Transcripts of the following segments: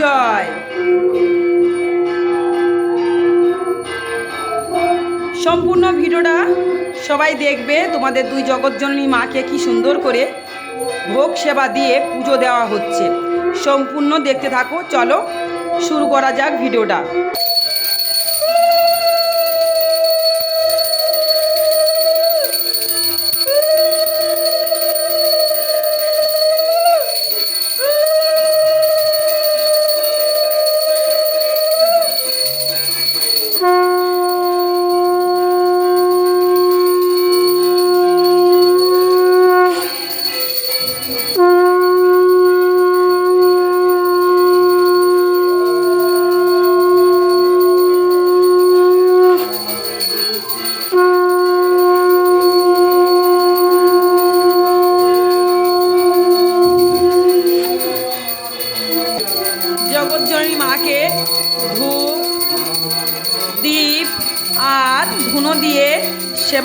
জয়। সম্পূর্ণ ভিডিওটা সবাই দেখবে, তোমাদের দুই জগৎজননী মাকে কি সুন্দর করে ভোগ সেবা দিয়ে পুজো দেওয়া হচ্ছে। সম্পূর্ণ দেখতে থাকো, চলো শুরু করা যাক ভিডিওটা।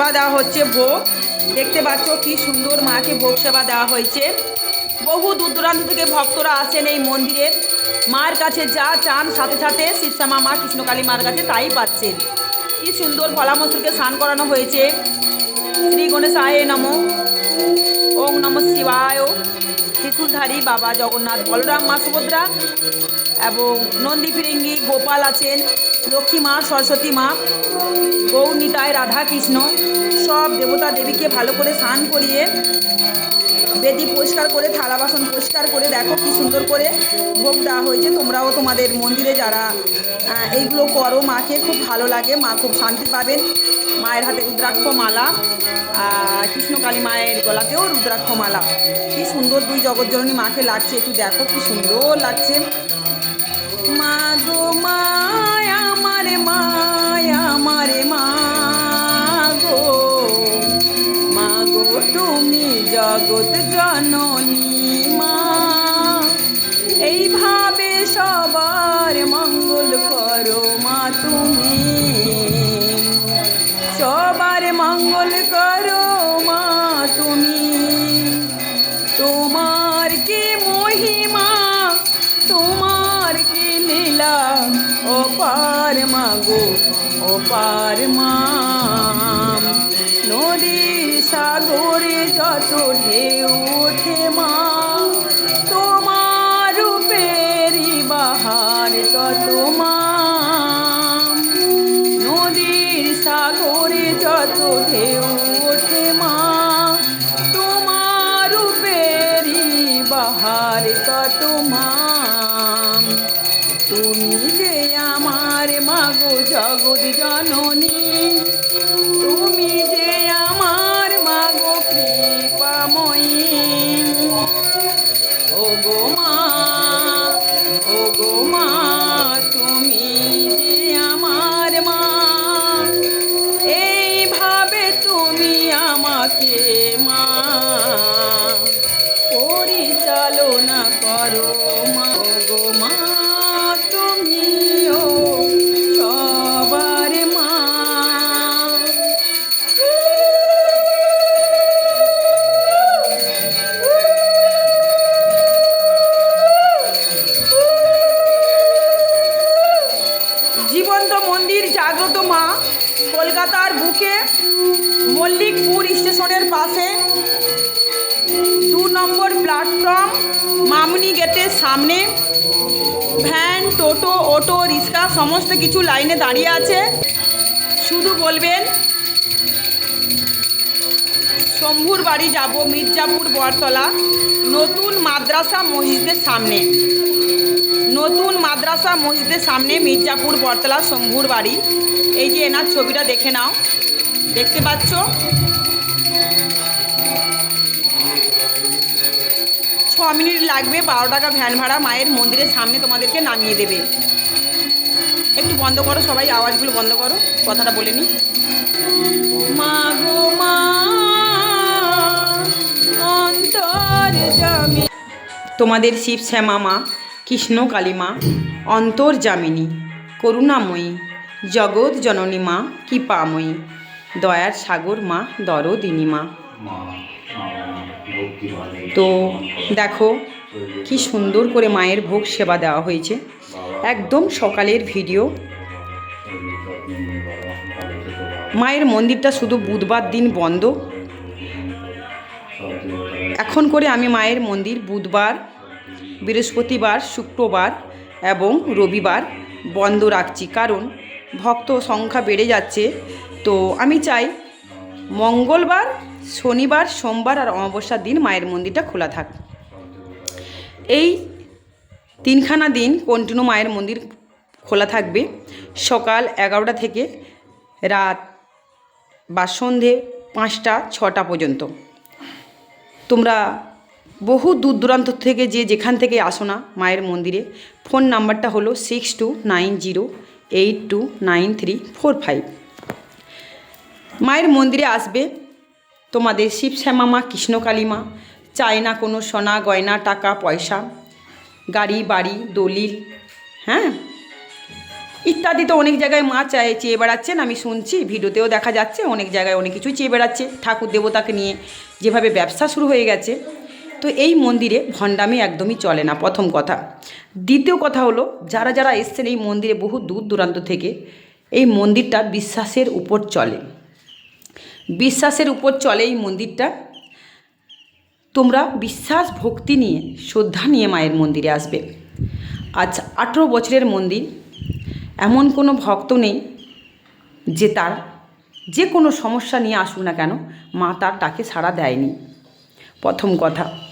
সেবা দেওয়া হচ্ছে ভোগ। দেখতে পাচ্ছ কি সুন্দর মাকে ভোগ সেবা দেওয়া হয়েছে। বহু দূর দূরান্ত থেকে ভক্তরা আসেন এই মন্দিরে। মার কাছে যা চান, সাথে সাথে শিবশ্যামা মা, কৃষ্ণকালী মার কাছে তাই পাচ্ছেন। কি সুন্দর ফলামসুরকে স্নান করানো হয়েছে। শ্রী গণেশ আয় নম। ওং নম শিবায়। ত্রিশুলধারী বাবা জগন্নাথ, বলরাম, মা সুভদ্রা এবং নন্দী ফিরিঙ্গি, গোপাল আছেন, লক্ষ্মী মা, সরস্বতী মা গৌনিতায় রাধা কৃষ্ণ সব দেবতা দেবীকে ভালো করে স্নান করিয়ে বেদি পরিষ্কার করে, থালা বাসন পরিষ্কার করে, দেখো কি সুন্দর করে ভোগ দেওয়া হয়েছে। তোমরাও তোমাদের মন্দিরে যারা এইগুলো করো, মাকে খুব ভালো লাগে। মা খুব শান্তি পাবেন। মায়ের হাতে রুদ্রাক্ষ মালা কৃষ্ণকালী মায়ের গলাতেও রুদ্রাক্ষ মালা। কি সুন্দর দুই জগৎজননী মাকে লাগছে, একটু দেখো কি সুন্দর লাগছে। মা গো, মায়া আমারে মায়া আমারে মা। জগৎ জননী মা। এইভাবে সবার মঙ্গল করো মা। জননী, তুমি যে আমার মাগো কৃপাময়ী। ও গো মা ও গো মা, তুমি যে আমার মা। এইভাবে তুমি আমাকে মা। পরিচালনা করো মা। গো মা বুকে মল্লিকপুর স্টেশনের পাশে দু নম্বর প্ল্যাটফর্ম, মামুনি গেটের সামনে। ভ্যান, টোটো, অটো, রিক্সা, সমস্ত কিছু লাইনে দাঁড়িয়ে আছে। শুধু বলবেন, শম্ভুর বাড়ি যাব, মির্জাপুর বরতলা নতুন মাদ্রাসা মসজিদের সামনে। নতুন মাদ্রাসা মসজিদের সামনে মির্জাপুর বরতলা শম্ভুর বাড়ি। এই যে এনার ছবিটা দেখে নাও। দেখতে পাচ্ছ? ছ মিনিট লাগবে, বারো টাকা ভ্যান ভাড়া। মায়ের মন্দিরের সামনে তোমাদেরকে নামিয়ে দেবে। একটু বন্ধ করো সবাই, আওয়াজগুলো বন্ধ করো, কথাটা বলে নি। মা গো মা তোমাদের শিব শ্যামা মা কৃষ্ণ কালী মা অন্তর্জামিনী করুণাময়ী জগৎ জননী মা কৃপাময়ী দয়ার সাগর মা দরদিনী মা। তো দেখো কি সুন্দর করে মায়ের ভোগ সেবা দেওয়া হয়েছে। একদম সকালের ভিডিও। মায়ের মন্দিরটা শুধু বুধবার দিন বন্ধ। এখন করে আমি মায়ের মন্দির বুধবার বৃহস্পতিবার, শুক্রবার এবং রবিবার বন্ধ রাখছি। কারণ ভক্ত সংখ্যা বেড়ে যাচ্ছে। তো আমি চাই মঙ্গলবার, শনিবার, সোমবার আর অমাবস্যার দিন মায়ের মন্দিরটা খোলা থাক। এই তিনখানা দিন কন্টিনিউ মায়ের মন্দির খোলা থাকবে। সকাল এগারোটা থেকে রাত বা সন্ধে পাঁচটা, ছটা পর্যন্ত। তোমরা বহু দূর দূরান্ত থেকে যে যেখান থেকে আসো না মায়ের মন্দিরে, ফোন নাম্বারটা হলো six two nine zero eight two nine three four five মায়ের মন্দিরে আসবে তোমাদের শিব শ্যামা মা কৃষ্ণকালী মা চায় না কোনো সোনা, গয়না, টাকা, পয়সা, গাড়ি, বাড়ি, দলিল হ্যাঁ? ইত্যাদি তো অনেক জায়গায় মা চায়, চেয়ে বেড়াচ্ছেন, আমি শুনছি, ভিডিওতেও দেখা যাচ্ছে, অনেক জায়গায় অনেক কিছুই চেয়ে বেড়াচ্ছে ঠাকুর দেবতাকে নিয়ে। যেভাবে ব্যবসা শুরু হয়ে গেছে তো এই মন্দিরে ভণ্ডামি একদমই চলে না, প্রথম কথা। দ্বিতীয় কথা হলো, যারা যারা এসছেন এই মন্দিরে বহু দূর দূরান্ত থেকে, এই মন্দিরটা বিশ্বাসের উপর চলে। বিশ্বাসের উপর চলে এই মন্দিরটা। তোমরা বিশ্বাস, ভক্তি নিয়ে, শ্রদ্ধা নিয়ে মায়ের মন্দিরে আসবে। আজ আঠেরো বছরের মন্দির, এমন কোনো ভক্ত নেই যে তার যে কোনো সমস্যা নিয়ে আসুক না কেন, মা তার তাকে সাড়া দেয়নি। প্রথম কথা।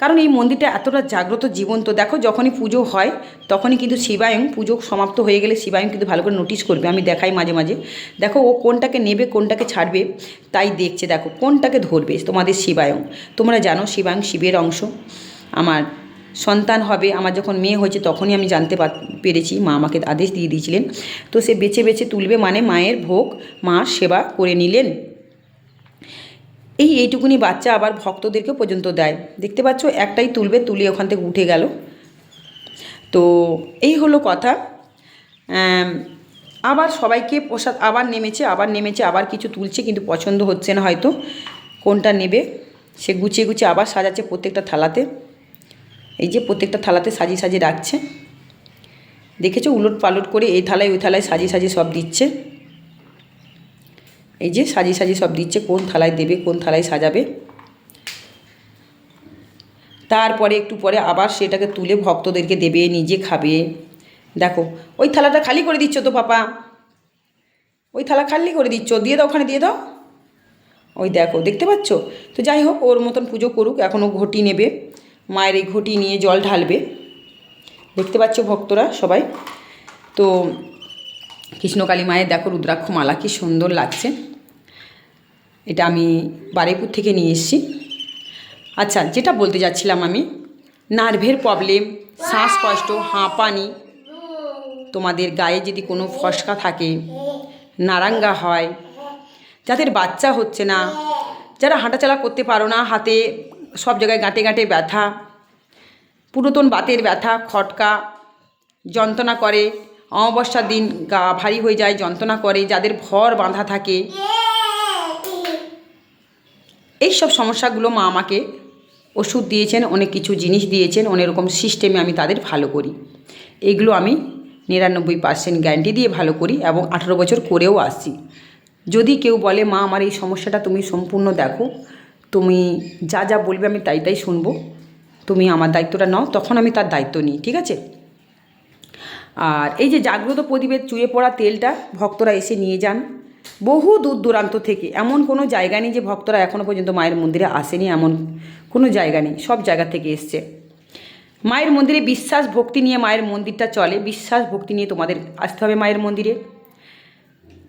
কারণ এই মন্দিরটা এতটা জাগ্রত জীবন্ত। দেখো যখনই পুজো হয়, তখনই কিন্তু শিবায়ং পুজো সমাপ্ত হয়ে গেলে শিবায়ং কিন্তু ভালো করে নোটিশ করবে। আমি দেখাই মাঝে মাঝে। দেখো ও কোনটাকে নেবে, কোনটাকে ছাড়বে, তাই দেখছে। দেখো কোনটাকে ধরবে তোমাদের শিবায়ং। তোমরা জানো শিবায়ং শিবের অংশ। আমার সন্তান হবে, আমার যখন মেয়ে হয়েছে তখনই আমি জানতে পেরেছি। মা আমাকে আদেশ দিয়ে দিয়েছিলেন। তো সে বেছে বেছে তুলবে মানে মায়ের ভোগ মা সেবা করে নিলেন। এই এইটুকুনি বাচ্চা আবার ভক্তদেরকে পর্যন্ত দেয়। দেখতে পাচ্ছ, একটাই তুলবে, তুলে ওখান থেকে উঠে গেল। তো এই হলো কথা। আবার সবাইকে প্রসাদ, আবার নেমেছে আবার নেমেছে, আবার কিছু তুলছে, কিন্তু পছন্দ হচ্ছে না হয়তো। কোনটা নেবে? সে গুছিয়ে গুছিয়ে আবার সাজাচ্ছে প্রত্যেকটা থালাতে। এই যে প্রত্যেকটা থালাতে সাজিয়ে সাজিয়ে রাখছে। দেখেছ উলট পালট করে এই থালায়, ওই থালায় সাজিয়ে সাজিয়ে সব দিচ্ছে। এই যে সাজিয়ে সাজিয়ে সব দিচ্ছে, কোন থালায় দেবে, কোন থালায় সাজাবে। তারপরে একটু পরে আবার সেটাকে তুলে ভক্তদেরকে দেবে, নিজে খাবে। দেখো, ওই থালাটা খালি করে দিচ্ছ তো পাপা। ওই থালা খালি করে দিচ্ছ, দিয়ে দাও ওখানে, দিয়ে দাও। ওই দেখো, দেখতে পাচ্ছ? তো যাই হোক, ওর মতন পুজো করুক, এখনও ঘটি নেবে। মায়ের এই ঘটি নিয়ে জল ঢালবে। দেখতে পাচ্ছ ভক্তরা সবাই? তো কৃষ্ণকালী মায়ের দেখো রুদ্রাক্ষ মালা কি সুন্দর লাগছে। এটা আমি বারেপুর থেকে নিয়ে এসেছি। আচ্ছা যেটা বলতে যাচ্ছিলাম আমি, নার্ভের প্রবলেম শ্বাসকষ্ট, হাঁপানি। তোমাদের গায়ে যদি কোনো ফসকা থাকে, নারাঙ্গা হয়, যাদের বাচ্চা হচ্ছে না, যারা হাঁটাচলা করতে পারো না, হাতে সব জায়গায় গাঁটে গাঁটে ব্যথা, পুরাতন বাতের ব্যথা, খটকা, যন্ত্রণা করে, অমাবস্যার দিন গা ভারী হয়ে যায়, যন্ত্রণা করে, যাদের ভর বাঁধা থাকে এই সব সমস্যাগুলো মা আমাকে ওষুধ দিয়েছেন, অনেক কিছু জিনিস দিয়েছেন, অনেক রকম সিস্টেমে আমি তাদের ভালো করি। এগুলো আমি নিরানব্বই পার্সেন্ট গ্যারান্টি দিয়ে ভালো করি এবং আঠারো বছর করেও আসছি যদি কেউ বলে, মা, আমার এই সমস্যাটা তুমি সম্পূর্ণ দেখো, তুমি যা যা বলবে আমি তাই তাই শুনব, তুমি আমার দায়িত্বটা নাও, তখন আমি তার দায়িত্ব নিই, ঠিক আছে? আর এই যে জাগ্রত প্রদীপের চুয়ে পড়া তেলটা ভক্তরা এসে নিয়ে যান। বহু দূর দূরান্ত থেকে, এমন কোনো জায়গা নেই যে ভক্তরা এখনও পর্যন্ত মায়ের মন্দিরে আসেনি, এমন কোনো জায়গা নেই, সব জায়গা থেকে এসছে। মায়ের মন্দিরে বিশ্বাস ভক্তি নিয়ে মায়ের মন্দিরটা চলে, বিশ্বাস ভক্তি নিয়ে তোমাদের আসতে হবে মায়ের মন্দিরে।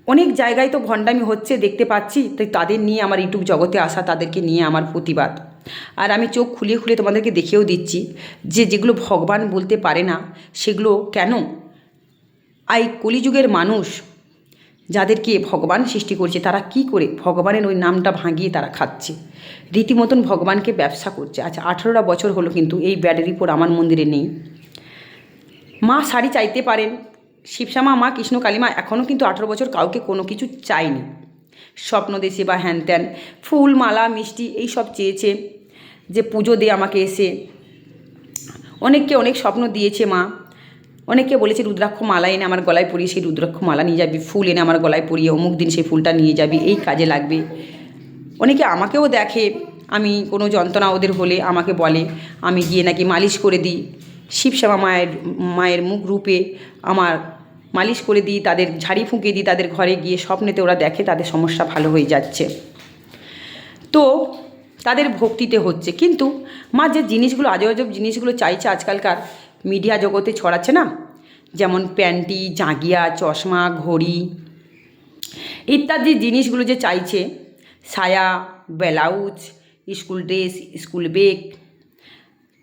অনেক জায়গায় তো ভণ্ডামি হচ্ছে, দেখতে পাচ্ছি, তাই তাদের নিয়ে আমার ইউটিউব জগতে আসা, তাদেরকে নিয়ে আমার প্রতিবাদ। আর আমি চোখ খুলিয়ে খুলে তোমাদেরকে দেখেও দিচ্ছি যে যেগুলো ভগবান বলতে পারে না, সেগুলো কেন? আই কলিযুগের মানুষ যাদেরকে ভগবান সৃষ্টি করছে, তারা কি করে ভগবানের ওই নামটা ভাঙিয়ে তারা খাচ্ছে? রীতিমতন ভগবানকে ব্যবসা করছে। আচ্ছা আঠেরোটা বছর হলো কিন্তু এই ব্যাড রিপোর্ট আমার মন্দিরে নেই। মা শাড়ি চাইতে পারেন। শিবশ্যামা, মা কৃষ্ণ, কালীমা এখনও কিন্তু আঠেরো বছর কাউকে কোনো কিছু চায়নি। স্বপ্ন দেশে বা হ্যান ত্যান, ফুল, মালা, মিষ্টি এই সব চেয়েছে যে পুজো দিয়ে আমাকে এসে অনেককে অনেক স্বপ্ন দিয়েছে মা। অনেকে বলেছে, রুদ্রাক্ষ মালা এনে আমার গলায় পরিয়ে সেই রুদ্রাক্ষ মালা নিয়ে যাবি, ফুল এনে আমার গলায় পরিয়ে অমুক দিন সেই ফুলটা নিয়ে যাবি, এই কাজে লাগবে। অনেকে আমাকেও দেখে, আমি কোনো যন্ত্রণা ওদের হলে আমাকে বলে, আমি গিয়ে নাকি মালিশ করে দিই। শিবশ্যামা মায়ের মায়ের মুখ রূপে আমার মালিশ করে দিই, তাদের ঝাড়ি ফুঁকে দিই, তাদের ঘরে গিয়ে স্বপ্নেতে ওরা দেখে, তাদের সমস্যা ভালো হয়ে যাচ্ছে। তো তাদের ভক্তিতে হচ্ছে। কিন্তু মা যে জিনিসগুলো, আজব আজব জিনিসগুলো চাইছে আজকালকার মিডিয়া জগতে ছড়াচ্ছে না? যেমন প্যান্টি, জাঁগিয়া, চশমা, ঘড়ি ইত্যাদি জিনিসগুলো যে চাইছে, সায়া, blouse, school dress, school bag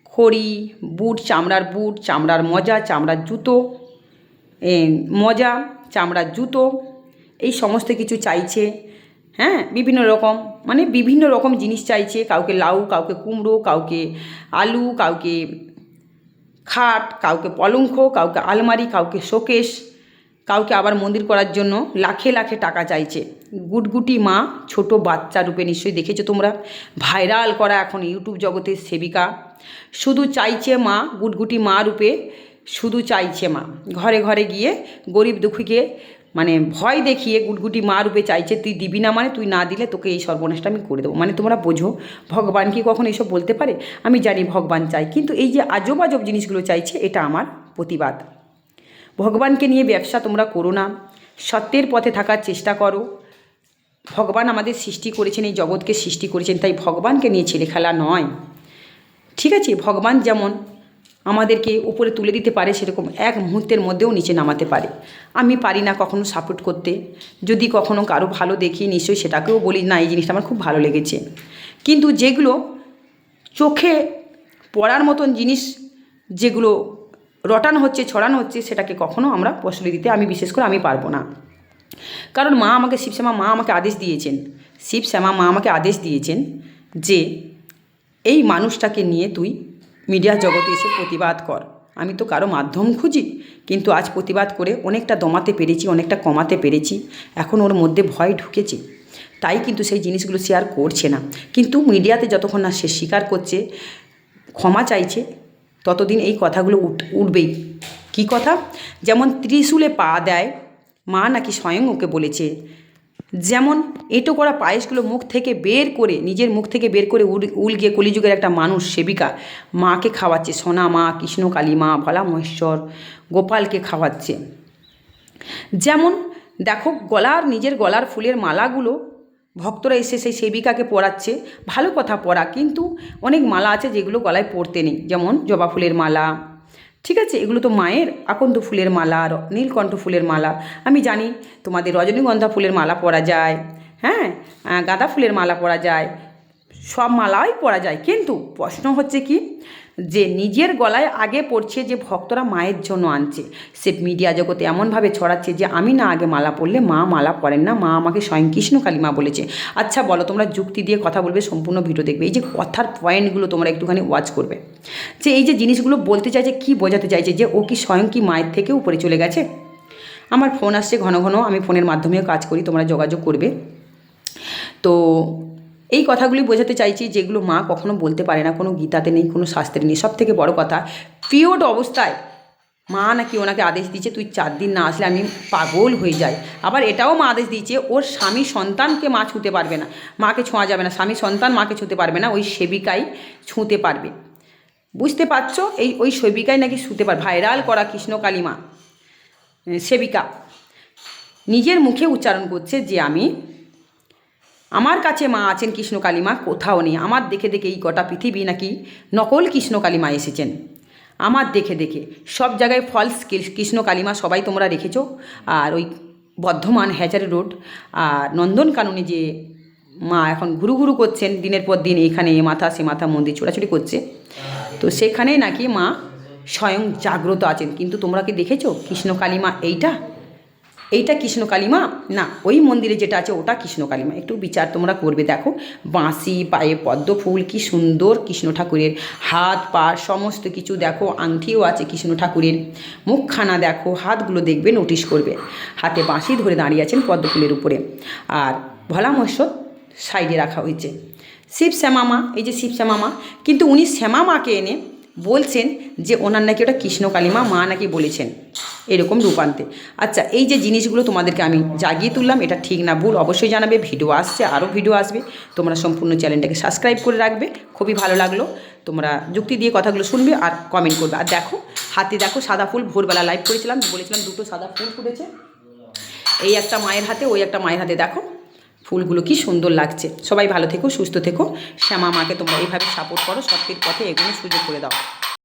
খড়ি, বুট, চামড়ার বুট, চামড়ার মজা, চামড়ার জুতো মজা, চামড়ার জুতো, এই সমস্ত কিছু চাইছে। হ্যাঁ বিভিন্ন রকম মানে বিভিন্ন রকম জিনিস চাইছে। কাউকে লাউ, কাউকে কুমড়ো, কাউকে আলু, কাউকে খাট, কাউকে পলঙ্ক, কাউকে আলমারি, কাউকে শোকেশ, কাউকে আবার মন্দির করার জন্য লাখে লাখে টাকা চাইছে। গুটগুটি মা, ছোট বাচ্চা রূপে নিশ্চয়ই দেখেছ তোমরা। ভাইরাল করা এখন ইউটিউব জগতের সেবিকা। শুধু চাইছে মা, গুটগুটি মা রূপে শুধু চাইছে মা। ঘরে ঘরে গিয়ে গরিব দুঃখীকে মানে ভয় দেখিয়ে গুটগুটি মা রূপে চাইছে, তুই দিবি না মানে তুই না দিলে তোকে এই সর্বনাশটা আমি করে দেবো। মানে তোমরা বোঝো, ভগবান কি কখন এসব বলতে পারে? আমি জানি ভগবান চাই কিন্তু এই যে আজব আজব জিনিসগুলো চাইছে, এটা আমার প্রতিবাদ। ভগবানকে নিয়ে ব্যবসা তোমরা করো না, সত্যের পথে থাকার চেষ্টা করো। ভগবান আমাদের সৃষ্টি করেছেন, এই জগৎকে সৃষ্টি করেছেন, তাই ভগবানকে নিয়ে ছেলে খেলা নয়। ঠিক আছে, ভগবান যেমন আমাদেরকে উপরে তুলে দিতে পারে সেরকম এক মুহূর্তের মধ্যেও নিচে নামাতে পারে। আমি পারি না কখনো সাপোর্ট করতে। যদি কখনো কারও ভালো দেখি, নিশ্চয়ই সেটাকেও বলি, না, এই জিনিসটা আমার খুব ভালো লেগেছে। কিন্তু যেগুলো চোখে পড়ার মতন জিনিস, যেগুলো রটানো হচ্ছে, ছড়ানো হচ্ছে, সেটাকে কখনো আমরা প্রশ্রয় দিতে, আমি বিশেষ করে আমি পারব না। কারণ মা আমাকে শিবশ্যামা মা আমাকে আদেশ দিয়েছেন শিবশ্যামা মা আমাকে আদেশ দিয়েছেন যে, এই মানুষটাকে নিয়ে তুই মিডিয়া জগতে এসে প্রতিবাদ কর। আমি তো কারও মাধ্যম খুঁজি, কিন্তু আজ প্রতিবাদ করে অনেকটা দমাতে পেরেছি, অনেকটা কমাতে পেরেছি। এখন ওর মধ্যে ভয় ঢুকেছে। তাই কিন্তু সেই জিনিসগুলো শেয়ার করছে না। কিন্তু মিডিয়াতে যতক্ষণ না সে স্বীকার করছে, ক্ষমা চাইছে, ততদিন এই কথাগুলো উঠ, উঠবেই। কী কথা? যেমন ত্রিশূলে পা দেয়, মা নাকি স্বয়ং ওকে বলেছে যেমন এঁটো করা পায়েসগুলো মুখ থেকে বের করে, নিজের মুখ থেকে বের করে উল উল গিয়ে কলিযুগের একটা মানুষ, সেবিকা, মাকে খাওয়াচ্ছে, সোনা মা, কৃষ্ণ কালী মা, ভোলা মহেশ্বর, গোপালকে খাওয়াচ্ছে। যেমন দেখো গলার, নিজের গলার ফুলের মালাগুলো ভক্তরা এসে সেই সেবিকাকে পরাচ্ছে, ভালো কথা পরা, কিন্তু অনেক মালা আছে যেগুলো গলায় পরতে নেই, যেমন জবা ফুলের মালা ঠিক আছে? এগুলো তো মায়ের। আকন্দ ফুলের মালা নীলকণ্ঠ ফুলের মালা। আমি জানি তোমাদের রজনীগন্ধা ফুলের মালা পরা যায় হ্যাঁ? গাঁদা ফুলের মালা পরা যায়, সব মালাই পরা যায়। কিন্তু প্রশ্ন হচ্ছে কি? যে নিজের গলায় আগে পড়ছে যে ভক্তরা মায়ের জন্য আনছে। সে মিডিয়া জগতে এমনভাবে ছড়াচ্ছে যে আমি না আগে মালা পরলে মা মালা পরেন না, মা আমাকে স্বয়ং কৃষ্ণ কালিমা বলেছে। আচ্ছা বলো, তোমরা যুক্তি দিয়ে কথা বলবে, সম্পূর্ণ ভিডিও দেখবে। এই যে কথার পয়েন্টগুলো তোমরা একটুখানি ওয়াচ করবে। যে এই যে জিনিসগুলো বলতে চাইছে, কি বোঝাতে চাইছে যে ও কি স্বয়ং কি মায়ের থেকে উপরে চলে গেছে? আমার ফোন আসছে ঘন ঘন, আমি ফোনের মাধ্যমেও কাজ করি, তোমরা যোগাযোগ করবে। তো এই কথাগুলি বোঝাতে চাইছি যেগুলো মা কখনো বলতে পারে না, কোনো গীতাতে নেই, কোনো শাস্ত্রে নেই। সব থেকে বড় কথা, পিওড অবস্থায় মা নাকি ওনাকে আদেশ দিয়েছে, তুই চার দিন না আসলে আমি পাগল হয়ে যাই। আবার এটাও মা আদেশ দিয়েছে, ওর স্বামী সন্তানকে মা ছুঁতে পারবে না। মাকে ছোঁয়া যাবে না, স্বামী সন্তান মাকে ছুঁতে পারবে না, ওই সেবিকাই ছুঁতে পারবে। বুঝতে পারছ? এই, ওই সেবিকাই নাকি ছুঁতে পারবে ভাইরাল করা কৃষ্ণ কালিমা সেবিকা। নিজের মুখে উচ্চারণ করছে যে আমি আমার কাছে মা আছেন কৃষ্ণ কালীমা, কোথাও নেই। আমার দেখে দেখে এই গোটা পৃথিবী নাকি নকল কৃষ্ণ কালীমা এসেছেন। আমার দেখে দেখে। সব জায়গায় ফলস কৃষ্ণ কালীমা সবাই তোমরা রেখেছো আর ওই বর্ধমান হ্যাচারি রোড, আর নন্দনকাননে যে মা এখন ঘুরু ঘুরু করছেন, দিনের পর দিন এখানে এ মাথা, সে মাথা মন্দির ছোটাছুটি করছে। তো সেখানে নাকি মা স্বয়ং জাগ্রত আছেন। কিন্তু তোমরা কি দেখেছ? কৃষ্ণ কালীমা এইটা? এইটা কৃষ্ণ কালিমা? না, ওই মন্দিরে যেটা আছে ওটা কৃষ্ণ কালিমা। একটু বিচার তোমরা করবে, দেখো। বাঁশি, পায়ে পদ্ম ফুল, কি সুন্দর কৃষ্ণ ঠাকুরের হাত, পা, সমস্ত কিছু দেখো, আংটিও আছে কৃষ্ণ ঠাকুরের। মুখখানা দেখো, হাতগুলো দেখবে, নোটিশ করবে। হাতে বাঁশি ধরে দাঁড়িয়ে আছেন পদ্ম ফুলের উপরে। আর ভোলা মহেশ্বর সাইডে রাখা হয়েছে। শিব শ্যামামা এই যে শিব শ্যামামা কিন্তু উনি শ্যামামাকে এনে বলছেন যে ওনার নাকি ওটা কৃষ্ণ কালিমা, মা নাকি বলেছেন। এরকম রূপান্তে। আচ্ছা এই যে জিনিসগুলো তোমাদেরকে আমি জাগিয়ে তুললাম, এটা ঠিক না ভুল, অবশ্যই জানাবে। ভিডিও আসছে, আরও ভিডিও আসবে। তোমরা সম্পূর্ণ চ্যানেলটাকে সাবস্ক্রাইব করে রাখবে। খুবই ভালো লাগল। তোমরা যুক্তি দিয়ে কথাগুলো শুনবে আর কমেন্ট করবে। আর দেখো, হাতে দেখো সাদা ফুল, ভোরবেলা লাইভ করেছিলাম, বলেছিলাম দুটো সাদা ফুল ফুটেছে। এই একটা মায়ের হাতে, ওই একটা মায়ের হাতে। দেখো ফুলগুলো কি সুন্দর লাগছে। সবাই ভালো থেকো, সুস্থ থেকো। শ্যামা মাকে তোমরা এইভাবে সাপোর্ট করো সত্যির পথে এগুলো সুযোগ করে দাও।